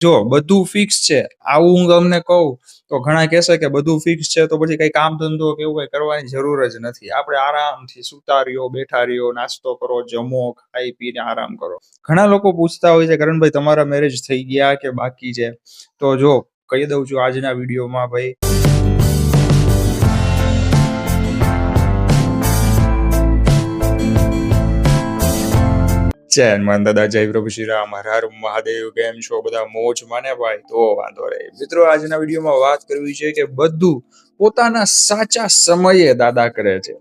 જો બધું ફિક્સ છે, આવું હું તમને કહું, તો ઘણા કહેશે કે બધું ફિક્સ છે તો પછી કઈ કામ ધંધો કે એવું કઈ કરવાની જરૂર જ નથી. આપણે આરામથી સુતા રહ્યો, બેઠા રહ્યો, નાસ્તો કરો, જમો, ખાઈ પીને આરામ કરો. ઘણા લોકો પૂછતા હોય છે કરણભાઈ તમારા મેરેજ થઈ ગયા કે બાકી છે? તો જો કહી દઉં છું આજના વિડીયોમાં ભાઈ. જય હનુમાન દાદા જય પ્રભુ શ્રી રામ. હર મહાદેવ. કેમ છો? બધા મોજ માને ભાઈ? તો વાંધો નહીં. મિત્રો, આજના વિડીયોમાં વાત કરવી છે કે બધું પોતાના સાચા સમયે દાદા કરે છે.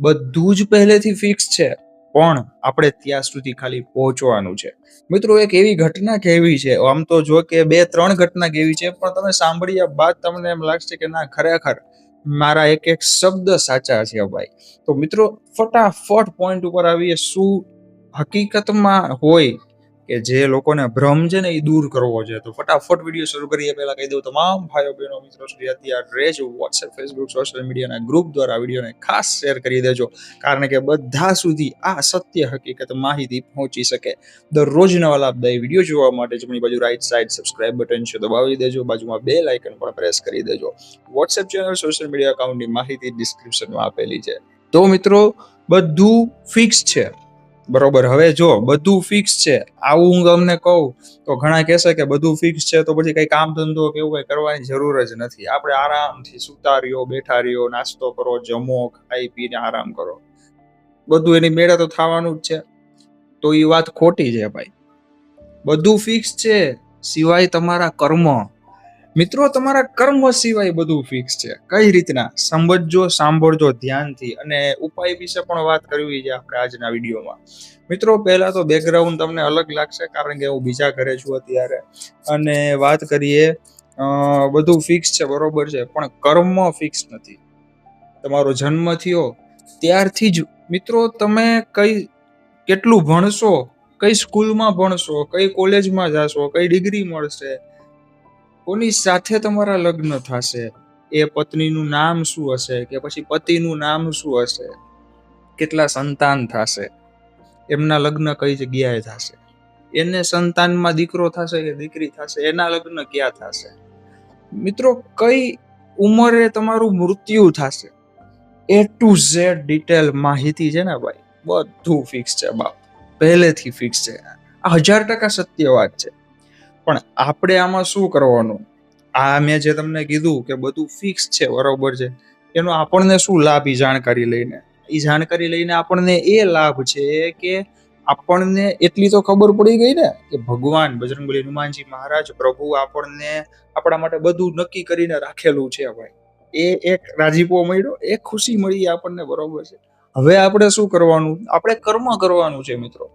બધું જ પહેલેથી ફિક્સ છે. પણ આપણે ત્યાં સુધી ખાલી પહોંચવાનું છે. મિત્રો, એક એવી ઘટના કેવી છે? આમ તો જો કે બે, ત્રણ ઘટના કેવી છે, પણ તમે સાંભળ્યા બાદ તમને એમ લાગશે કે ના, ખરેખર મારા એક એક શબ્દ સાચા છે ભાઈ. તો મિત્રો, ફટાફટ પોઈન્ટ ઉપર આવીએ. શું હકીકતમાં હોય કે જે લોકોને ભ્રમ છે ને એ દૂર કરવો છે. તો ફટાફટ વીડિયો શરૂ કરીએ. પહેલાં કહી દઉં, તમામ ભાઈઓ બહેનો મિત્રો સુધી અત્યારે જ વોટ્સએપ ફેસબુક સોશિયલ મીડિયાના ગ્રુપ દ્વારા વિડીયોને ખાસ શેર કરી દેજો. કારણ કે બધા સુધી આ સત્ય હકીકત માહિતી પહોંચી શકે. દરરોજ નવા લાભદાયી વીડિયો જોવા માટે જમણી બાજુ રાઈટ સાઈડ સબસ્ક્રાઇબ બટન છે, દબાવી દેજો. બાજુમાં બે લાઇકન પણ પ્રેસ કરી દેજો. વોટ્સએપ ચેનલ સોશિયલ મીડિયા એકાઉન્ટની માહિતી ડિસ્ક્રિપ્શનમાં આપેલી છે. તો મિત્રો, બધું ફિક્સ છે. બરોબર. હવે જો, બધું ફિક્સ છે. આવું હું તમને કહું, તો ઘણા કહેશે કે બધું ફિક્સ છે તો પછી કઈ કામ ધંધો કે એવું કઈ કરવાની જરૂર જ નથી. આપણે આરામથી સુતા રહ્યો, બેઠા રહ્યો, નાસ્તો કરો, જમો, ખાઈ પીને આરામ કરો. બધું એની મેળે તો થવાનું જ છે. તો એ વાત ખોટી છે ભાઈ. બધું ફિક્સ છે, સિવાય તમારા કર્મ. મિત્રો, તમારા કર્મ સિવાય બધું ફિક્સ છે. કઈ રીતના? સમજજો સાંભળજો ધ્યાનથી. અને ઉપાય વિશે પણ વાત કરવી છે આપણે આજના વિડીયોમાં. મિત્રો, પહેલા તો બેકગ્રાઉન્ડ તમને અલગ લાગશે, કારણ કે હું બીજા ઘરે છું અત્યારે. અને વાત કરીએ બધું ફિક્સ છે, બરોબર છે, પણ કર્મ ફિક્સ નથી. તમારો જન્મ થયો, ત્યારથી જ, મિત્રો, તમે કઈ, કેટલું ભણશો, કઈ સ્કૂલમાં ભણશો, કઈ કોલેજમાં જાશો, કઈ ડિગ્રી મળશે કોની સાથે તમારા લગ્ન થશે? એ પત્નીનું નામ શું હશે કે પછી પતિનું નામ શું હશે? કેટલા સંતાન થશે? એમના લગ્ન કઈ જગ્યાએ થશે? એને સંતાનમાં દીકરો થશે કે દીકરી થશે? એના લગ્ન ક્યાં થશે? મિત્રો, કઈ ઉંમરે તમારું મૃત્યુ થશે? એ ટુ ઝેડ ડિટેલ માહિતી છે ને ભાઈ? બધું ફિક્સ છે બાપ. પહેલેથી ફિક્સ છે. આ હજાર ટકા સત્ય વાત છે. પણ આપણે આમાં શું કરવાનું? આ મેં જે તમને કીધું કે બધું ફિક્સ છે, બરોબર છે. એનો આપણને શું લાભ? એ જાણકારી લઈને. એ જાણકારી લઈને આપણને એ લાભ છે કે આપણને એટલી તો ખબર પડી ગઈ ને કે ભગવાન બજરંગબલી હનુમાનજી મહારાજ પ્રભુ આપણને આપણા માટે બધું નક્કી કરીને રાખેલું છે ભાઈ. એ એક રાજીપો મળ્યો, એ ખુશી મળી આપણને, બરોબર છે. હવે આપણે શું કરવાનું? આપણે કર્મ કરવાનું છે મિત્રો.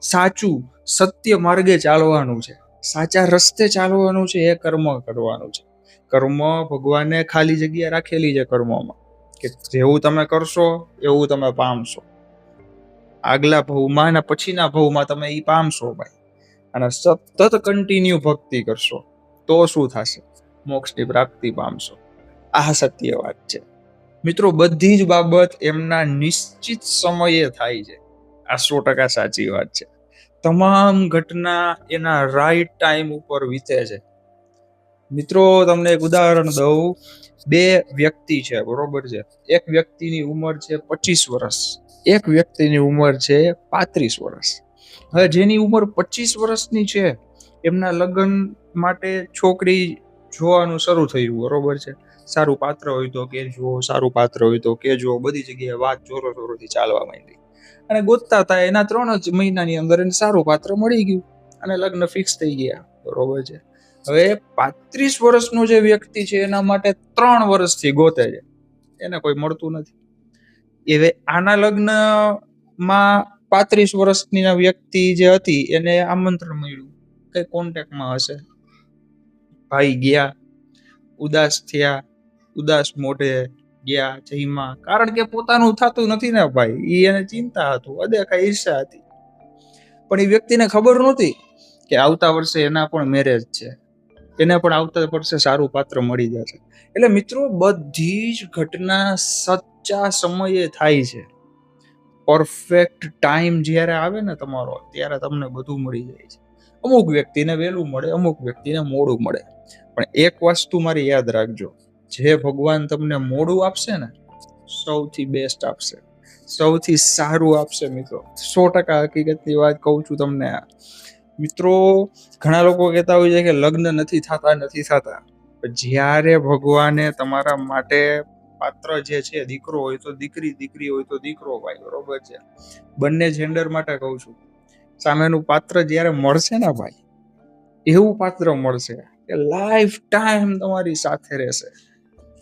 સાચું, સત્ય માર્ગે ચાલવાનું છે. સાચા રસ્તે ચાલવાનું છે, એ કર્મ કરવાનું છે. કર્મ ભગવાને ખાલી જગ્યા રાખેલી છે કર્મમાં. કે જેવું તમે કરશો, એવું તમે પામશો. આગલા ભવમાં અને પછીના ભવમાં તમે એ પામશો ભાઈ. અને સતત કન્ટિન્યુ ભક્તિ કરશો, તો શું થશે? મોક્ષની પ્રાપ્તિ પામશો. આ સત્ય વાત છે. મિત્રો, બધી જ બાબત એમના નિશ્ચિત સમયે થાય છે. આ સો ટકા સાચી વાત છે. તમામ ઘટના એના રાઈટ ટાઈમ ઉપર વીતે છે. મિત્રો, તમને એક ઉદાહરણ દઉં. બે વ્યક્તિ છે, બરોબર છે? એક વ્યક્તિની ઉંમર છે પચીસ વર્ષ. એક વ્યક્તિની ઉંમર છે પાંત્રીસ વર્ષ. હવે જેની ઉંમર પચીસ વર્ષની છે, એમના લગ્ન માટે છોકરી જોવાનું શરૂ થયું, બરોબર છે? સારું પાત્ર હોય તો કે જો સારું પાત્ર હોય તો કે જો બધી જગ્યાએ વાત જોરો જોરોથી ચાલવા માંડી. અને ગોતતા હતા. એના ત્રણ જ મહિનાની અંદર એને સારું પાત્ર મળી ગયું અને લગ્ન ફિક્સ થઈ ગયા. બરોબર છે. હવે પાંત્રીસ વર્ષનો જે વ્યક્તિ છે, એના માટે ત્રણ વર્ષથી ગોતે છે. એને કોઈ મળતું નથી. હવે આના લગ્નમાં પાંત્રીસ વર્ષની વ્યક્તિ જે હતી, એને આમંત્રણ મળ્યું. કઈ કોન્ટેક્ટમાં હશે? ભાઈ ગયા, ઉદાસ થયા, ઉદાસ મોઢે ગયા જઈમાં કારણ કે પોતાનું થતું નથી ને ભાઈ. એ એને ચિંતા હતું. અદેખા ઈર્ષા હતી. પણ એ વ્યક્તિને ખબર નહોતી કે આવતા વર્ષે એના પણ મેરેજ છે. એને પણ આવતા વર્ષે સારું પાત્ર મળી જશે. એટલે મિત્રો, બધી જ ઘટના સચ્ચા સમયે થાય છે. પરફેક્ટ ટાઈમ જ્યારે આવે ને તમારો, ત્યારે તમને બધું મળી જાય છે. અમુક વ્યક્તિને વહેલું મળે, અમુક વ્યક્તિને મોડું મળે. પણ એક વસ્તુ મારી યાદ રાખજો. જે ભગવાન તમને મોડું આપશે ને, સૌથી બેસ્ટ આપશે. સૌથી સારું આપશે મિત્રો. સો ટકા હકીકતની વાત કહું છું તમને મિત્રો, ઘણા લોકો કહેતા હોય છે કે લગ્ન નથી થતા નથી થતા. જ્યારે ભગવાને તમારા માટે પાત્ર જે છે, દીકરો હોય તો દીકરી દીકરી હોય તો દીકરો ભાઈ, બરોબર છે. બંને જેન્ડર માટે કહું છું. સામેનું પાત્ર જ્યારે મળશે ને ભાઈ, એવું પાત્ર મળશે કે લાઈફ ટાઈમ તમારી સાથે રહેશે.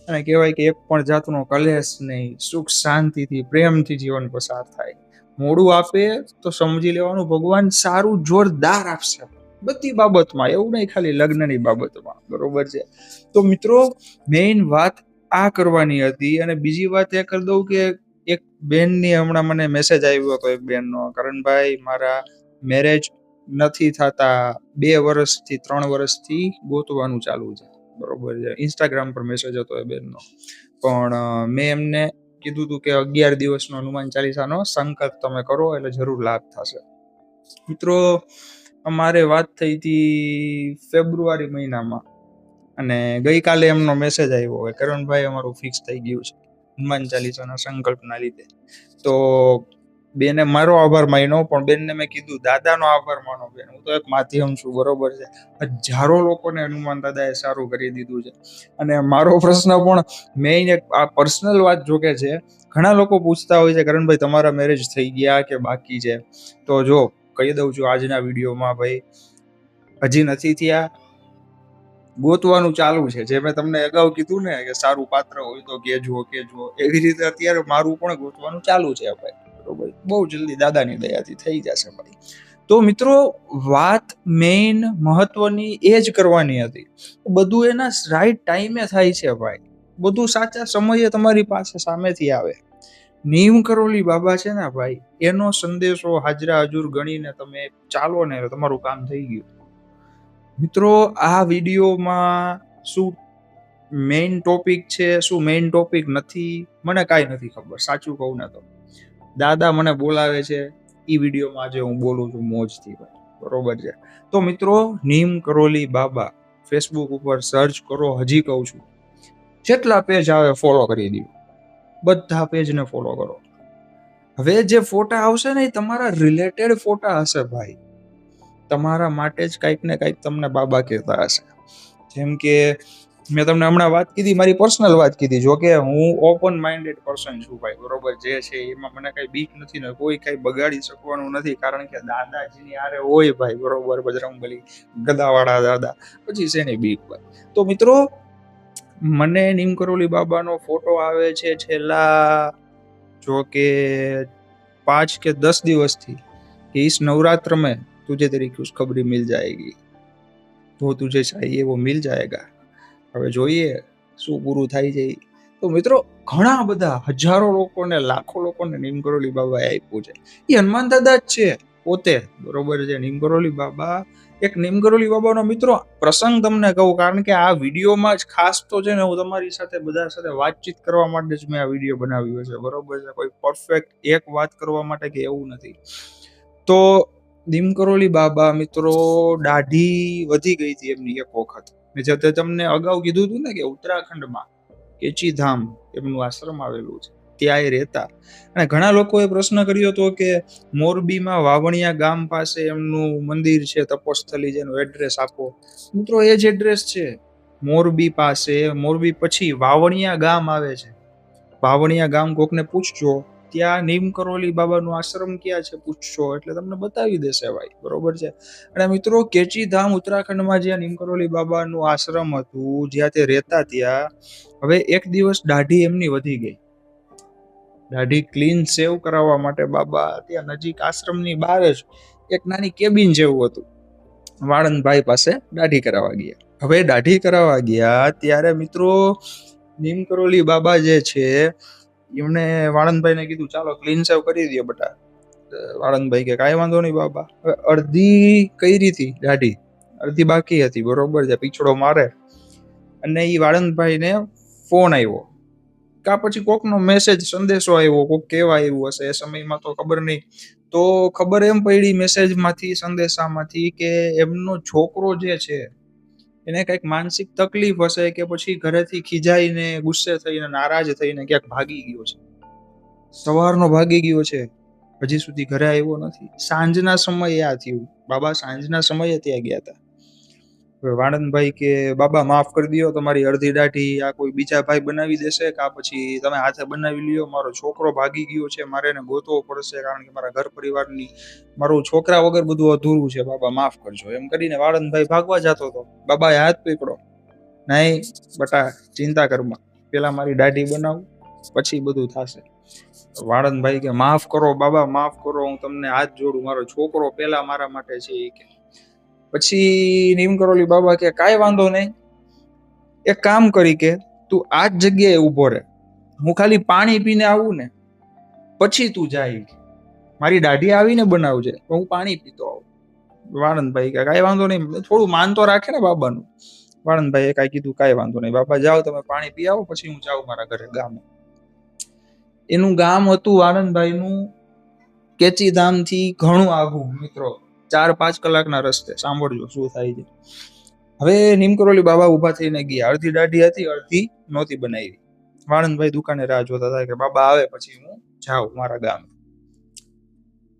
અને કહેવાય કે એક પણ જાતનો કલેશ નહીં, સુખ શાંતિથી, પ્રેમથી જીવન પસાર થાય. મોડું આપે તો સમજી લેવાનું, ભગવાન સારું જોરદાર આપશે. બધી બાબતમાં, એવું નહીં ખાલી લગ્નની બાબતમાં, બરોબર છે? તો મિત્રો મેઇન વાત આ કરવાની હતી અને બીજી વાત એ કરી દઉં કે એક બેનની હમણાં મને મેસેજ આવ્યો હતો એક બેનનો, કરણભાઈ, મારા મેરેજ નથી થતા, બે વર્ષથી, ત્રણ વર્ષથી ગોતવાનું ચાલુ છે. બરોબર છે. ઇન્સ્ટાગ્રામ પર મેસેજ હતો એ બેનનો. પણ મેં એમને કીધું હતું કે અગિયાર દિવસનો હનુમાન ચાલીસાનો સંકલ્પ તમે કરો એટલે જરૂર લાભ થશે. મિત્રો, અમારે વાત થઈ હતી ફેબ્રુઆરી મહિનામાં. અને ગઈકાલે એમનો મેસેજ આવ્યો કે કરણભાઈ અમારું ફિક્સ થઈ ગયું છે. હનુમાન ચાલીસાના સંકલ્પના લીધે. તો બેને મારો આભાર માન્યો પણ બેનને મેં કીધું, દાદાનો આભાર માનો બેન. હું તો એક માધ્યમ છું, બરોબર છે. હજારો લોકોને હનુમાન દાદાએ સારું કરી દીધું છે. અને મારો પ્રશ્ન પણ મેઇન એક આ પર્સનલ વાત જોકે છે, ઘણા લોકો પૂછતા હોય છે કરણભાઈ તમારા મેરેજ થઈ ગયા કે બાકી છે? તો જો, કહી દઉં છું આજના વિડીયોમાં, ભાઈ, હજી નથી થયા. ગોતવાનું ચાલુ છે. જે મેં તમને અગાઉ કીધું ને, કે સારું પાત્ર હોય તો કેજો કેજો એવી રીતે અત્યારે મારું પણ ગોતવાનું ચાલુ છે, ભાઈ. બરોબર. બહુ જલ્દી દાદાની દયાથી થઈ જશે ભાઈ તો મિત્રો, વાત મેઇન મહત્વની એ જ કરવાની હતી. બધું એના રાઈટ ટાઈમે થાય છે ભાઈ. બધું સાચા સમયે તમારી પાસે સામેથી આવે. નીમ કરોલી બાબા છે ને ભાઈ, એનો સંદેશો હાજરા હજુર ગણીને તમે ચાલો ને તમારું કામ થઈ ગયું. મિત્રો, આ વિડીયોમાં શું મેઇન ટોપિક છે, શું મેઇન ટોપિક નથી, મને કાંઈ નથી ખબર. સાચું કહું ને તો. દાદા મને બોલાવે છે એ વિડીયોમાં આજે હું બોલું છું મોજથી ભાઈ, બરોબર છે. તો મિત્રો, નીમ કરોલી બાબા ફેસબુક ઉપર સર્ચ કરો, હજી કહું છું, જેટલા પેજ આવે ફોલો કરી દો, બધા પેજને ફોલો કરો. હવે જે ફોટા આવશે ને, એ તમારા રિલેટેડ ફોટા હશે ભાઈ. તમારા માટે જ કંઈક ને કંઈક તમને બાબા કહેતા હશે. જેમ કે મેં તમને હમણાં વાત કીધી, મારી પર્સનલ વાત કીધી. જો કે હું ઓપન માઇન્ડેડ પર્સન છું ભાઈ, બરોબર? જે છે એમાં મને કઈ બીક નથી ને કોઈ કઈ બગાડી શકવાનું નથી, કારણ કે દાદાજીની આરે હોય ભાઈ, બરોબર? બજરંગબલી, ગદાવાળા દાદા, પછી છે શેની બીક ભાઈ. તો મિત્રો, મને નીમકરોલી બાબાનો ફોટો આવે છે છેલ્લા, જો કે પાંચ કે દસ દિવસથી. કે ઇસ નવરાત્ર મેં તુજે તરીકે ખુશખબરી મિલ જાયગી. તો તુજે ચાહીએ વો મિલ જાયગા. હવે જોઈએ શું પૂરું થાય છે. તો મિત્રો, ઘણા બધા હજારો લોકોને, લાખો લોકોને નીમકરોલી બાબાએ આપ્યું છે. એ હનુમાન દાદા જ છે પોતે, બરોબર છે. નીમકરોલી બાબા, એક નીમકરોલી બાબાનો મિત્રો પ્રસંગ તમને કહું, કારણ કે આ વિડીયોમાં જ ખાસ તો છે ને હું તમારી સાથે, બધા સાથે વાતચીત કરવા માટે જ મેં આ વીડિયો બનાવ્યો છે. બરોબર છે. કોઈ પરફેક્ટ એક વાત કરવા માટે કે એવું નથી. તો નીમકરોલી બાબા મિત્રો, દાઢી વધી ગઈ હતી એમની એક વખત. મેં જે તે તમને અગાઉ કીધું હતું ને કે ઉત્તરાખંડમાં કેચીધામ એમનું આશ્રમ આવેલું છે ત્યાં એ રહેતા. અને ઘણા લોકોએ પ્રશ્ન કર્યો હતો કે મોરબીમાં વાવણિયા ગામ પાસે એમનું મંદિર છે, તપોસ્થલી જેનું એડ્રેસ આપો. મિત્રો, એ જ એડ્રેસ છે. મોરબી પાસે, મોરબી પછી વાવણિયા ગામ આવે છે. વાવણિયા ગામ કોકને પૂછજો. ત્યાં નીમ કરોલી બાબાનું આશ્રમ ક્યાં છે પૂછશો? એટલે તમને બતાવી દેશે ભાઈ, બરોબર છે? અને મિત્રો, કેચીધામ ઉત્તરાખંડમાં જ્યાં નીમ કરોલી બાબાનું આશ્રમ હતું, જ્યાં તે રહેતા ત્યાં, હવે એક દિવસ દાઢી એમની વધી ગઈ. દાઢી ક્લીન સેવ કરાવવા માટે બાબા ત્યાં નજીક આશ્રમની બહાર જ એક નાની કેબિન જેવું હતું. વાળંદભાઈ પાસે દાઢી કરાવવા ગયા. હવે દાઢી કરાવવા ગયા, ત્યારે મિત્રો, નીમ કરોલી બાબા જે છે એમણે વાળંદભાઈને કીધું, ચાલો ક્લીન સેવ કરી દો બટા. વાળંદભાઈ કે, કાંઈ વાંધો નહીં બાબા. હવે અડધી કરી હતી દાઢી અડધી બાકી હતી, બરોબર છે, પીછડો મારે. અને એ વાળંદભાઈને ફોન આવ્યો. કા પછી કોકનો મેસેજ સંદેશો આવ્યો, કોક કેવા આવ્યું હશે એ સમયમાં તો ખબર નહીં. તો ખબર એમ પડી મેસેજમાંથી સંદેશામાંથી કે, એમનો છોકરો જે છે એને કંઈક માનસિક તકલીફ હશે કે પછી ઘરેથી ખીજાઈને, ગુસ્સે થઈને, નારાજ થઈને ક્યાંક ભાગી ગયો છે. સવારનો ભાગી ગયો છે. હજી સુધી ઘરે આવ્યો નથી. સાંજના સમયે આ થયું. બાબા સાંજના સમયે ત્યાં ગયા હતા. વાણંદભાઈ કે, બાબા, માફ કરી દો તમારી અડધી દાઢી આ કોઈ બીજા ભાઈ બનાવી દેશે કા પછી તમે હાથે બનાવી લ્યો? મારો છોકરો ભાગી ગયો છે, મારે એને ગોતવો પડશે કારણ કે મારા ઘર પરિવારની મારું છોકરા વગર બધું અધૂરું છે. બાબા, માફ કરજો. એમ કરીને વાળંદભાઈ ભાગવા જતો હતો. બાબાએ હાથ પકડો. નહીં, બટા, ચિંતા કરમાં પેલા મારી દાઢી બનાવું, પછી બધું થશે. વાળંદભાઈ કે, માફ કરો, બાબા, માફ કરો, હું તમને હાથ જોડું. મારો છોકરો પેલા મારા માટે છે કે. પછી નીમ કરોલી બાબા કે કાંઈ વાંધો નહીં. એક કામ કરી કે તું આ જ જગ્યાએ ઊભો રહે. હું ખાલી પાણી પીને આવું ને, પછી તું જાય મારી દાઢી આવીને બનાવજે હું પાણી પીતો આવું. વાણંદભાઈ કે કાંઈ વાંધો નહીં થોડું માન તો રાખે ને બાબાનું. વાણંદભાઈએ કાંઈ કીધું, કાંઈ વાંધો નહીં બાબા જાઓ તમે પાણી પી આવો, પછી હું જાઉં મારા ઘરે ગામે. એનું ગામ હતું આનંદભાઈનું કેચીધામથી ઘણું આઘું મિત્રો. ચાર પાંચ કલાકના રસ્તે, સાંભળજો શું થાય છે. હવે નીમકરોલી બાબા ઊભા થઈને ગયા. અડધી દાઢી હતી, અડધી નહોતી બનાવી. વાણંદભાઈ દુકાને રાહ જોતા હતા કે, બાબા આવે પછી હું જાઉં મારા ગામે.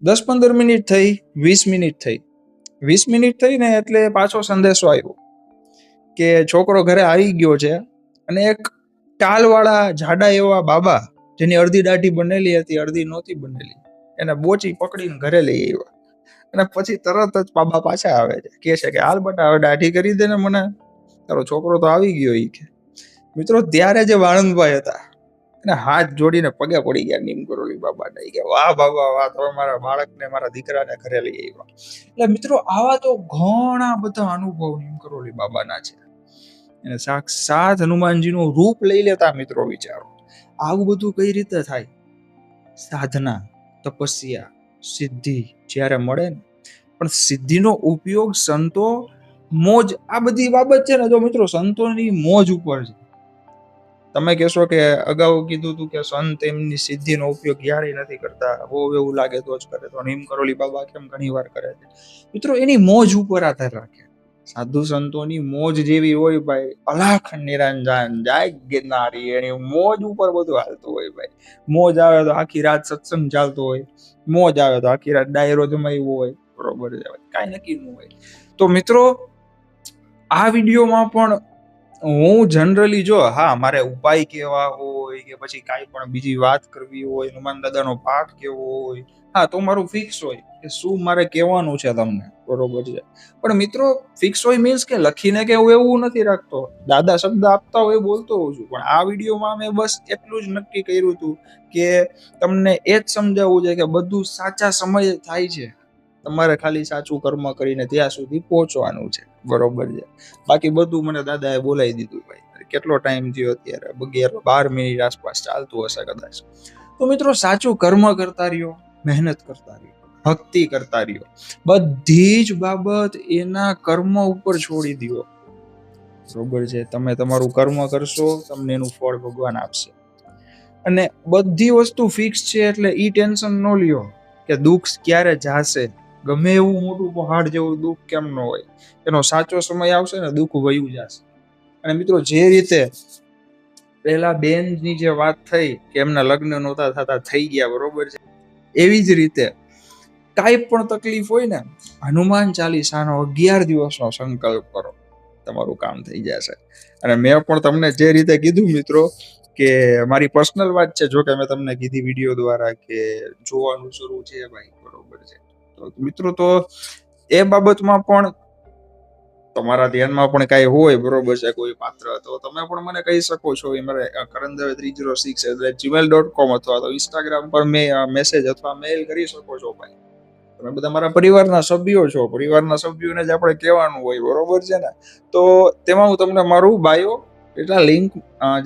દસ પંદર મિનિટ થઈ, વીસ મિનિટ થઈ. વીસ મિનિટ થઈ ને એટલે પાછો સંદેશો આવ્યો કે છોકરો ઘરે આવી ગયો છે અને એક ટાલવાળા જાડા એવા બાબા જેની અડધી દાઢી બનેલી હતી, અડધી નહોતી બનેલી. એને બોચી પકડીને ઘરે લઈ આવ્યા. અને પછી તરત જ બાબા પાછા આવે છે. કે છે કે, હાલ બટા, હવે દાઢી કરી દે ને મને. તારો છોકરો તો આવી ગયો એ કે. મિત્રો, ત્યારે જે વાણંદભાઈ હતા અને હાથ જોડીને પગે પડી ગયા નીમ કરોલી બાબાને કે, વાહ બાબા વાહ તમે મારા બાળકને, મારા દીકરાને ઘરે લઈ આવ્યા. એટલે મિત્રો, આવા તો ઘણા બધા અનુભવ નીમ કરોલી બાબાના છે. અને સાક્ષાત હનુમાનજીનું રૂપ લઈ લેતા મિત્રો વિચારો. આવું બધું કઈ રીતે થાય? સાધના, તપસ્યા સિદ્ધિ જ્યારે મળે ને, પણ સિદ્ધિનો ઉપયોગ સંતો મોજ, આ બધી બાબત છે ને જો મિત્રો સંતોની મોજ ઉપર છે. તમે કહેશો કે અગાઉ કીધું હતું કે સંત એમની સિદ્ધિનો ઉપયોગ ક્યારેય નથી કરતા, બહુ એવું લાગે તો જ કરે, તો નીમ કરોલી બાબા કેમ ઘણી વાર કરે છે? મિત્રો એની મોજ ઉપર આધાર રાખે. સાધુ સંતોની મોજ જેવી હોય ભાઈ. અલાખ નિરંજન, જાય ગિરનારી એની મોજ ઉપર બધું હાલતું હોય ભાઈ. મોજ આવે તો આખી રાત સત્સંગ ચાલતો હોય. મોજ આવે તો આખી રાત ડાયરો જમાવ્યો હોય. બરોબર છે કાંઈ નક્કી ન હોય. તો મિત્રો, આ વિડીયોમાં પણ હું જનરલી જો, હા, મારે ઉપાય કેવા હોય કે પછી કાંઈ પણ બીજી વાત કરવી હોય, હનુમાન દાદાનો પાઠ કેવો હોય હા, તો મારું ફિક્સ હોય કે શું મારે કહેવાનું છે તમને? બરોબર છે. પણ મિત્રો ફિક્સ હોય મીન્સ કે લખીને કે હું એવું નથી રાખતો. દાદા શબ્દ આપતા હોય બોલતો હોઉં છું. પણ આ વિડીયોમાં મેં બસ એટલું જ નક્કી કર્યું હતું કે તમને એ જ સમજાવવું છે કે બધું સાચા સમયે થાય છે. તમારે ખાલી સાચું કર્મ કરીને ત્યાં સુધી પહોંચવાનું છે. બરોબર છે. બાકી બધું મને દાદાએ બોલાવી દીધું ભાઈ. કેટલો ટાઈમ થયો અત્યારે? અગિયાર, બાર મિનિટ આસપાસ ચાલતું હશે કદાચ. તો મિત્રો, સાચું કર્મ કરતા રહ્યો. મહેનત કરતા રહ્યો, ભક્તિ કરતા રહ્યો. બધી જ બાબત એના કર્મ ઉપર છોડી દો બરોબર છે? તમે તમારું કર્મ કરશો, તમને એનું ફળ ભગવાન આપશે. અને બધી વસ્તુ ફિક્સ છે એટલે ઈ ટેન્શન ન લ્યો કે દુઃખ ક્યારે જાશે. ગમે એવું મોટું પહાડ જેવું દુઃખ કેમ ન હોય. એનો સાચો સમય આવશે ને દુઃખ વયું જશે. અને મિત્રો, જે રીતે પહેલા બેનની જે વાત થઈ કે એમના લગ્ન નહોતા થતા, થઈ ગયા, બરોબર છે? એવી જ રીતે કાંઈ પણ તકલીફ હોય ને, હનુમાન ચાલીસાનો અગિયાર દિવસનો સંકલ્પ કરો. તમારું કામ થઈ જશે. અને મેં પણ તમને જે રીતે કીધું મિત્રો, કે મારી પર્સનલ વાત છે, જો કે મેં તમને કીધી વીડિયો દ્વારા કે જોવાનું શરૂ છે ભાઈ, બરોબર છે. તો મિત્રો તો એ બાબતમાં પણ તમારા ધ્યાનમાં પણ કાંઈ હોય, બરોબર છે, કોઈ પાત્ર. તો તમે પણ મને કહી શકો છો એ મારે Karan Dave three zero six એટલે જીમેલ ડોટ કોમ અથવા તો ઇન્સ્ટાગ્રામ પર મેં મેસેજ અથવા મેલ કરી શકો છો ભાઈ. તમે બધા મારા પરિવારના સભ્યો છો, પરિવારના સભ્યોને જ આપણે કહેવાનું હોય, બરોબર છે ને? તો તેમાં હું તમને મારું બાયો એટલા લિંક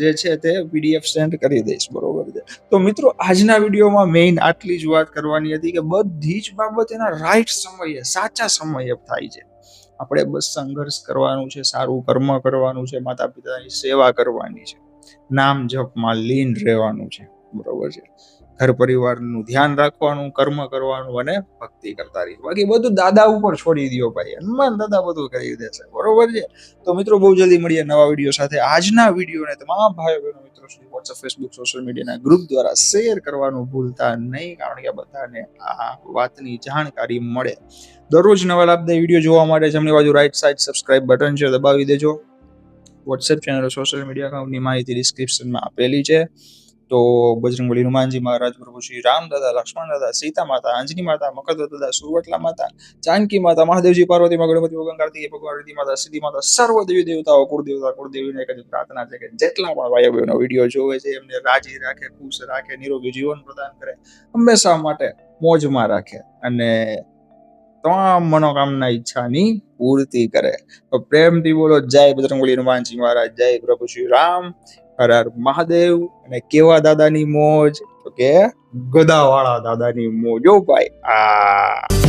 જે છે તે પીડીએફ સેન્ડ કરી દઈશ, બરોબર છે. તો મિત્રો, આજના વિડીયોમાં મેઇન આટલી જ વાત કરવાની હતી કે બધી જ બાબત એના રાઈટ સમયે, સાચા સમયે થાય છે. આપણે બસ સંઘર્ષ કરવાનું છે, સારું કર્મ કરવાનું છે માતા પિતાની સેવા કરવાની છે. નામ જપમાં લીન રહેવાનું છે. બરોબર છે. ઘર પરિવારનું ધ્યાન રાખવાનું, કર્મ કરવાનું અને ભક્તિ કરતા રહી બાકી બધું દાદા ઉપર છોડી દો ભાઈ. હનુમાન દાદા બધું કરી દેશે બરોબર છે? તો મિત્રો, બહુ જલ્દી મળીએ નવા વીડિયો સાથે. આજના વિડીયોને તમામ ભાઈઓ બહેનો મિત્રો સુધી વોટ્સઅપ ફેસબુક સોશિયલ મીડિયાના ગ્રુપ દ્વારા શેર કરવાનું ભૂલતા નહીં, કારણ કે બધાને આ વાતની જાણકારી મળે. દરરોજ નવા લાભદાયી વીડિયો જોવા માટે જમણી બાજુ રાઈટ સાઈડ સબસ્ક્રાઇબ બટન છે, દબાવી દેજો. વોટ્સએપ ચેનલ સોશિયલ મીડિયા અકાઉન્ટની માહિતી ડિસ્ક્રિપ્શનમાં આપેલી છે. તો બજરંગબલી હનુમાનજી મહારાજ, પ્રભુ શ્રી રામ દાદા લક્ષ્મણ દાદા, સીતા માતા આંજની માતા મકર દાદા, સુરવટલા માતા, જાનકી માતા, મહાદેવજી, પાર્વતી માં ગણપતિ ભગવાન ભગવાન માતા, સિદ્ધિ માતા, સર્વ દેવી દેવતાઓ, કુળદેવતા, કુળદેવીને એક જ પ્રાર્થના છે કે જેટલા પણ ભાઈઓ વીડિયો જોવે છે, એમને રાજી રાખે, ખુશ રાખે, નિરોગી જીવન પ્રદાન કરે, હંમેશા માટે મોજમાં રાખે અને તમામ મનોકામના, ઈચ્છાની પૂર્તિ કરે. તો પ્રેમથી બોલો, જય બજરંગબલી હનુમાનજી મહારાજ, જય પ્રભુ શ્રી રામ. હર મહાદેવ અને કેવા દાદાની મોજ? તો કે ગદાવાળા દાદાની મોજ. ભાઈ આ